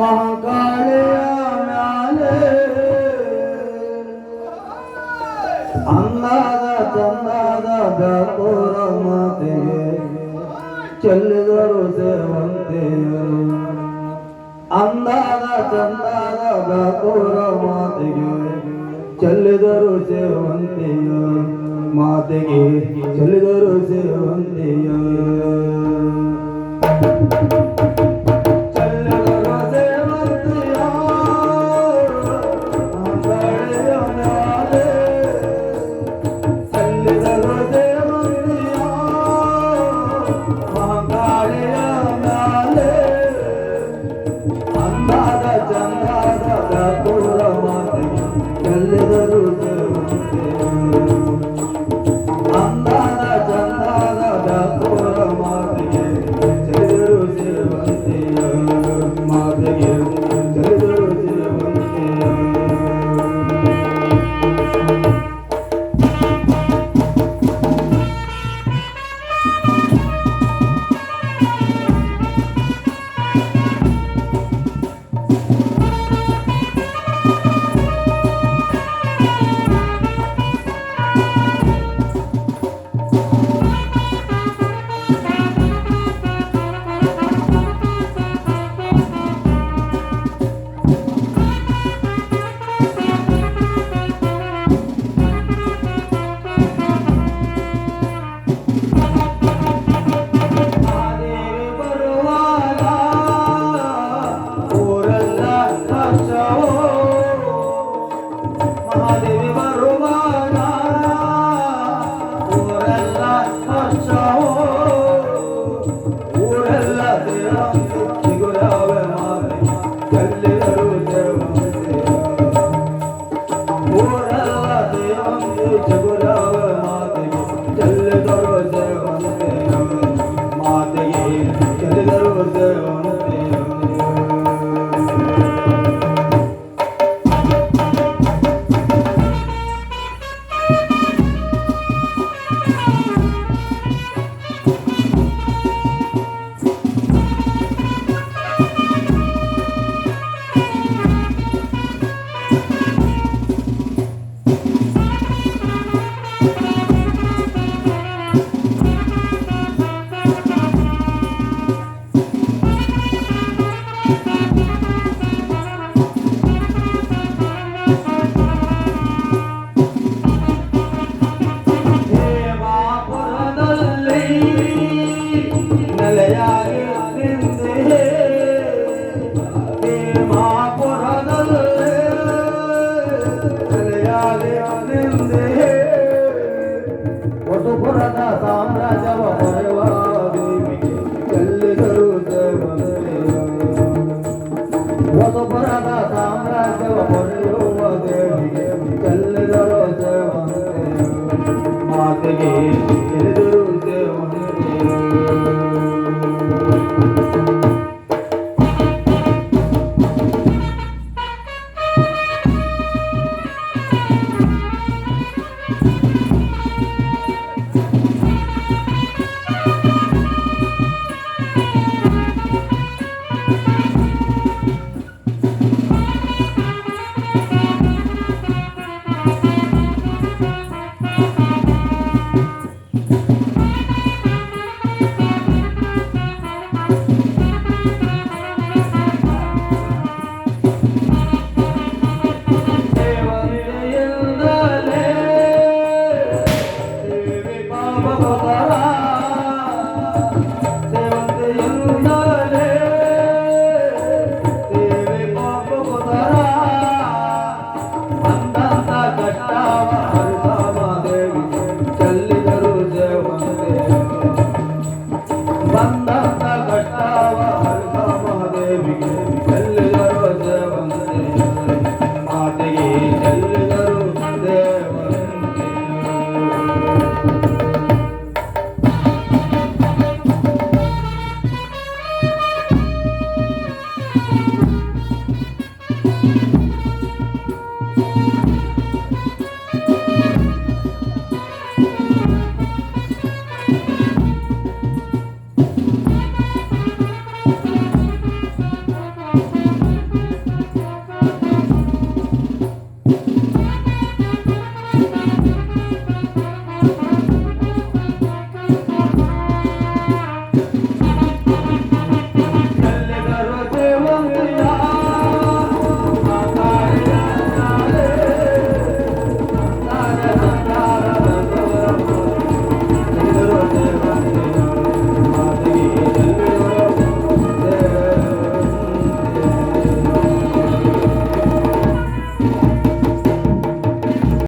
ಮಹಾಕಾಳಿಯ ಅಂದಾದ ಚಂದಾದ ಬ್ಯಾಕೋರ ಮಾತೆಯೇ, ಚೆಲ್ಲಿದರು ಸೇವಂತೆಯರು ಅಂದಾದ ಚಂದಾದ ಬ್ಯಾಕೋರ ಮಾತೆಗೆ ಚೆಲ್ಲಿದರು ಸೇವಂತೆಯ. ಮಾತೆಗೆ ಚೆಲ್ಲಿದರು ಸೇವಂತೆಯ. you. I'm not a